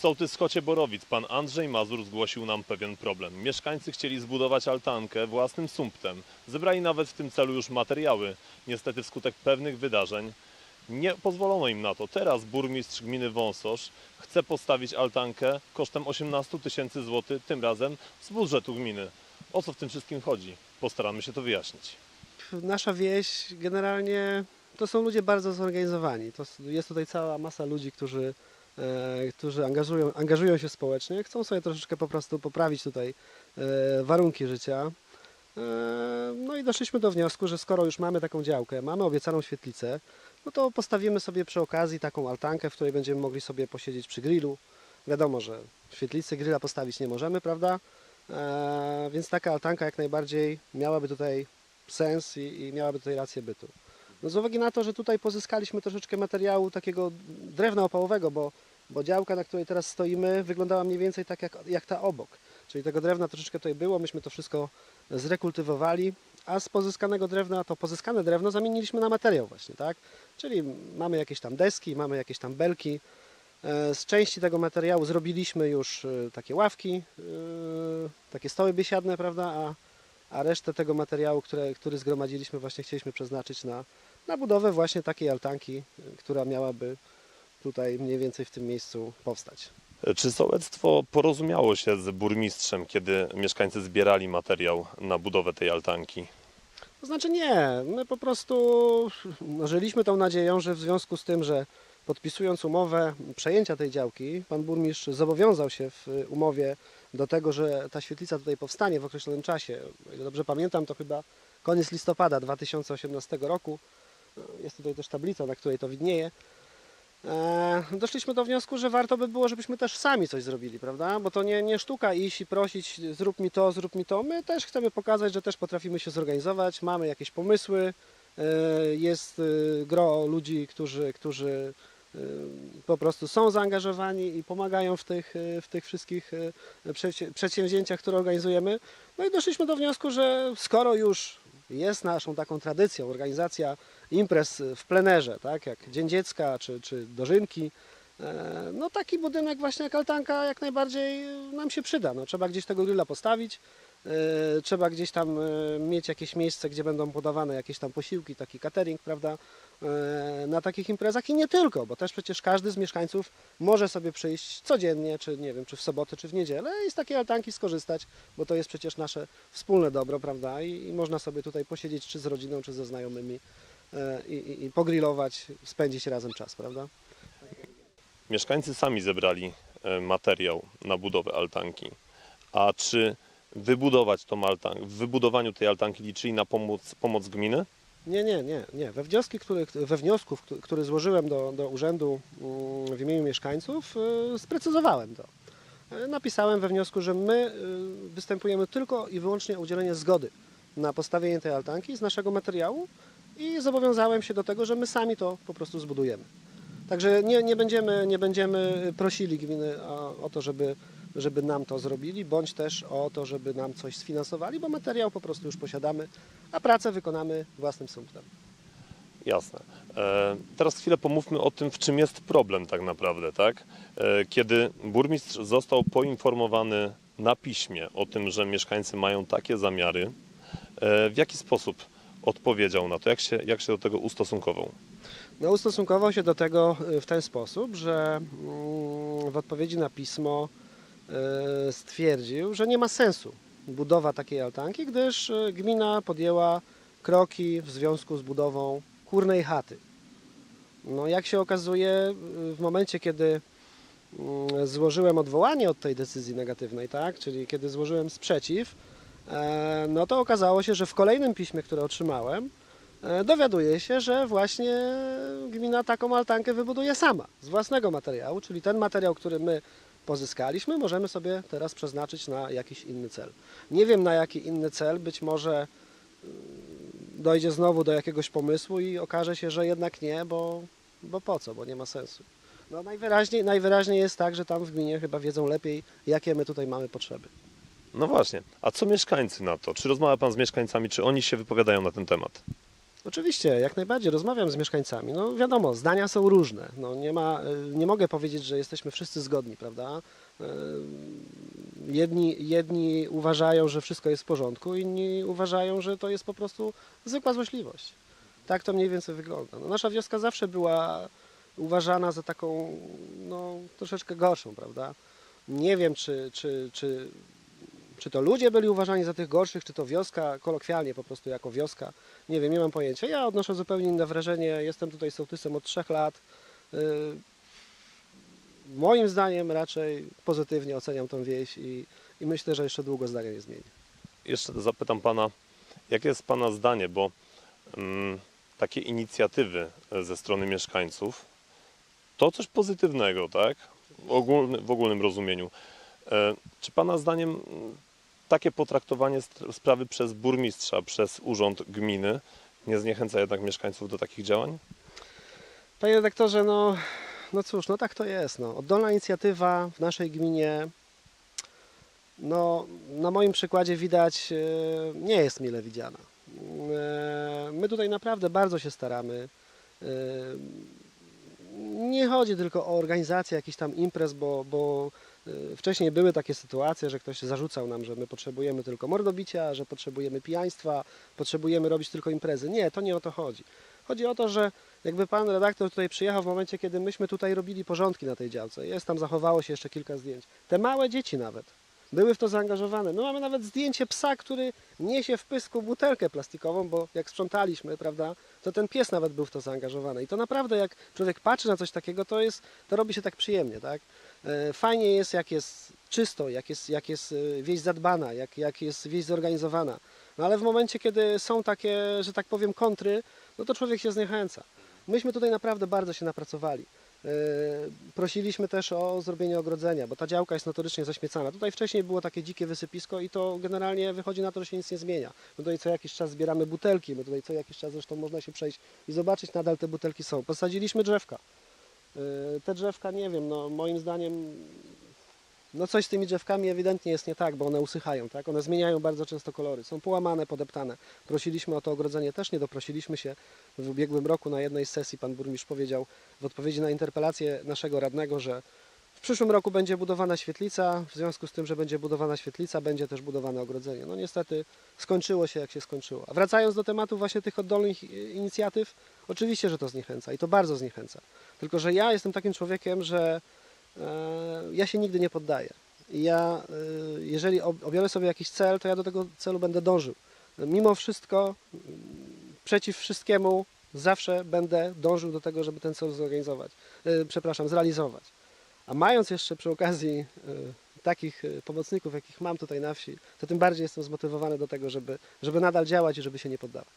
Sołtys Skocie Borowic, pan Andrzej Mazur zgłosił nam pewien problem. Mieszkańcy chcieli zbudować altankę własnym sumptem. Zebrali nawet w tym celu już materiały. Niestety wskutek pewnych wydarzeń nie pozwolono im na to. Teraz burmistrz gminy Wąsosz chce postawić altankę kosztem 18 tysięcy złotych, tym razem z budżetu gminy. O co w tym wszystkim chodzi? Postaramy się to wyjaśnić. Nasza wieś generalnie to są ludzie bardzo zorganizowani. To jest tutaj cała masa ludzi, którzy, którzy angażują, angażują się społecznie, chcą sobie troszeczkę po prostu poprawić tutaj e, warunki życia. E, no i doszliśmy do wniosku, że skoro już mamy taką działkę, mamy obiecaną świetlicę, no to postawimy sobie przy okazji taką altankę, w której będziemy mogli sobie posiedzieć przy grillu. Wiadomo, że świetlicy grilla postawić nie możemy, prawda? E, więc taka altanka jak najbardziej miałaby tutaj sens i, i miałaby tutaj rację bytu. No z uwagi na to, że tutaj pozyskaliśmy troszeczkę materiału takiego drewna opałowego, bo, bo działka, na której teraz stoimy, wyglądała mniej więcej tak jak, jak ta obok. Czyli tego drewna troszeczkę tutaj było, myśmy to wszystko zrekultywowali, a z pozyskanego drewna, to pozyskane drewno zamieniliśmy na materiał właśnie, tak? Czyli mamy jakieś tam deski, mamy jakieś tam belki. E, Z części tego materiału zrobiliśmy już e, takie ławki, e, takie stoły biesiadne, prawda? A, a resztę tego materiału, które, który zgromadziliśmy, właśnie chcieliśmy przeznaczyć na, na budowę właśnie takiej altanki, która miałaby tutaj mniej więcej w tym miejscu powstać. Czy sołectwo porozumiało się z burmistrzem, kiedy mieszkańcy zbierali materiał na budowę tej altanki? To znaczy nie, my po prostu żyliśmy tą nadzieją, że w związku z tym, że podpisując umowę przejęcia tej działki, pan burmistrz zobowiązał się w umowie do tego, że ta świetlica tutaj powstanie w określonym czasie. Ile dobrze pamiętam, to chyba koniec listopada 2018 roku. Jest tutaj też tablica, na której to widnieje. E, Doszliśmy do wniosku, że warto by było, żebyśmy też sami coś zrobili, prawda? Bo to nie, nie sztuka iść i prosić, zrób mi to, zrób mi to. My też chcemy pokazać, że też potrafimy się zorganizować, mamy jakieś pomysły. E, Jest e, gro ludzi, którzy, którzy po prostu są zaangażowani i pomagają w tych, w tych wszystkich przedsięwzięciach, które organizujemy. No i doszliśmy do wniosku, że skoro już jest naszą taką tradycją. Organizacja imprez w plenerze, tak, jak Dzień Dziecka czy, czy Dożynki, e, no taki budynek właśnie jak altanka jak najbardziej nam się przyda. No, trzeba gdzieś tego grilla postawić, trzeba gdzieś tam e, mieć jakieś miejsce, gdzie będą podawane jakieś tam posiłki, taki catering, prawda, e, na takich imprezach i nie tylko, bo też przecież każdy z mieszkańców może sobie przyjść codziennie, czy nie wiem, czy w sobotę, czy w niedzielę i z takiej altanki skorzystać, bo to jest przecież nasze wspólne dobro, prawda, i, i można sobie tutaj posiedzieć czy z rodziną, czy ze znajomymi e, i, i, i pogrillować, spędzić razem czas, prawda? Mieszkańcy sami zebrali e, materiał na budowę altanki. A czy wybudować tą altankę, w wybudowaniu tej altanki liczyli na pomoc, pomoc gminy? Nie, nie, nie, nie. We, wnioski, który, we wniosku, któ- który złożyłem do, do urzędu mm, w imieniu mieszkańców, y, sprecyzowałem to. Y, Napisałem we wniosku, że my y, występujemy tylko i wyłącznie o udzielenie zgody na postawienie tej altanki z naszego materiału i zobowiązałem się do tego, że my sami to po prostu zbudujemy. Także nie, nie, będziemy, nie będziemy prosili gminy o, o to, żeby, żeby nam to zrobili, bądź też o to, żeby nam coś sfinansowali, bo materiał po prostu już posiadamy, a pracę wykonamy własnym sumptem. Jasne. E, Teraz chwilę pomówmy o tym, w czym jest problem tak naprawdę, tak? E, Kiedy burmistrz został poinformowany na piśmie o tym, że mieszkańcy mają takie zamiary, e, w jaki sposób odpowiedział na to? Jak się, jak się do tego ustosunkował? No, ustosunkował się do tego w ten sposób, że mm, w odpowiedzi na pismo stwierdził, że nie ma sensu budowa takiej altanki, gdyż y, gmina podjęła kroki w związku z budową kurnej chaty. No, jak się okazuje, y, w momencie, kiedy mm, złożyłem odwołanie od tej decyzji negatywnej, tak, czyli kiedy złożyłem sprzeciw, e, no to okazało się, że w kolejnym piśmie, które otrzymałem, e, dowiaduję się, że właśnie gmina taką altankę wybuduje sama, z własnego materiału, czyli ten materiał, który my pozyskaliśmy, możemy sobie teraz przeznaczyć na jakiś inny cel. Nie wiem na jaki inny cel, być może mm, dojdzie znowu do jakiegoś pomysłu i okaże się, że jednak nie, bo, bo po co, bo nie ma sensu. No najwyraźniej, najwyraźniej jest tak, że tam w gminie chyba wiedzą lepiej, jakie my tutaj mamy potrzeby. No właśnie. A co mieszkańcy na to? Czy rozmawia Pan z mieszkańcami, czy oni się wypowiadają na ten temat? Oczywiście, jak najbardziej rozmawiam z mieszkańcami. No wiadomo, zdania są różne. No, nie, ma, y, nie mogę powiedzieć, że jesteśmy wszyscy zgodni, prawda? Y, Jedni, jedni uważają, że wszystko jest w porządku, inni uważają, że to jest po prostu zwykła złośliwość. Tak to mniej więcej wygląda. No, nasza wioska zawsze była uważana za taką no, troszeczkę gorszą, prawda? Nie wiem, czy, czy, czy, czy to ludzie byli uważani za tych gorszych, czy to wioska, kolokwialnie po prostu jako wioska. Nie wiem, nie mam pojęcia. Ja odnoszę zupełnie inne wrażenie. Jestem tutaj sołtysem od trzech lat. Yy, Moim zdaniem raczej pozytywnie oceniam tą wieś i, i myślę, że jeszcze długo zdania nie zmieni. Jeszcze zapytam pana, jakie jest pana zdanie, bo mm, takie inicjatywy e, ze strony mieszkańców to coś pozytywnego, tak? W ogólnym rozumieniu. E, czy pana zdaniem mm, takie potraktowanie sprawy przez burmistrza, przez urząd gminy nie zniechęca jednak mieszkańców do takich działań? Panie redaktorze, no, no cóż, no tak to jest. No. Oddolna inicjatywa w naszej gminie, no, na moim przykładzie widać, e, nie jest mile widziana. E, My tutaj naprawdę bardzo się staramy. Nie chodzi tylko o organizację jakichś tam imprez, bo, bo e, wcześniej były takie sytuacje, że ktoś zarzucał nam, że my potrzebujemy tylko mordobicia, że potrzebujemy pijaństwa, potrzebujemy robić tylko imprezy. Nie, to nie o to chodzi. Chodzi o to, że jakby pan redaktor tutaj przyjechał w momencie, kiedy myśmy tutaj robili porządki na tej działce. Jest tam, zachowało się jeszcze kilka zdjęć. Te małe dzieci nawet były w to zaangażowane. My mamy nawet zdjęcie psa, który niesie w pysku butelkę plastikową, bo jak sprzątaliśmy, prawda, to ten pies nawet był w to zaangażowany. I to naprawdę jak człowiek patrzy na coś takiego, to jest, to robi się tak przyjemnie, tak? E, Fajnie jest, jak jest czysto, jak jest, jak jest e, wieś zadbana, jak, jak jest wieś zorganizowana. No ale w momencie, kiedy są takie, że tak powiem, kontry, no to człowiek się zniechęca. Myśmy tutaj naprawdę bardzo się napracowali. Yy, Prosiliśmy też o zrobienie ogrodzenia, bo ta działka jest notorycznie zaśmiecana. Tutaj wcześniej było takie dzikie wysypisko i to generalnie wychodzi na to, że się nic nie zmienia. My tutaj co jakiś czas zbieramy butelki, my tutaj co jakiś czas zresztą można się przejść i zobaczyć, nadal te butelki są. Posadziliśmy drzewka. Yy, Te drzewka, nie wiem, no moim zdaniem no coś z tymi drzewkami ewidentnie jest nie tak, bo one usychają, tak? One zmieniają bardzo często kolory, są połamane, podeptane. Prosiliśmy o to ogrodzenie, też nie doprosiliśmy się. W ubiegłym roku na jednej z sesji pan burmistrz powiedział w odpowiedzi na interpelację naszego radnego, że w przyszłym roku będzie budowana świetlica, w związku z tym, że będzie budowana świetlica, będzie też budowane ogrodzenie. No niestety skończyło się jak się skończyło. A wracając do tematu właśnie tych oddolnych inicjatyw, oczywiście, że to zniechęca i to bardzo zniechęca. Tylko, że ja jestem takim człowiekiem, że ja się nigdy nie poddaję. Ja, e, jeżeli ob- obiorę sobie jakiś cel, to ja do tego celu będę dążył. Mimo wszystko, przeciw wszystkiemu, zawsze będę dążył do tego, żeby ten cel zorganizować, e, przepraszam, zrealizować. A mając jeszcze przy okazji e, takich e, pomocników, jakich mam tutaj na wsi, to tym bardziej jestem zmotywowany do tego, żeby, żeby nadal działać i żeby się nie poddawać.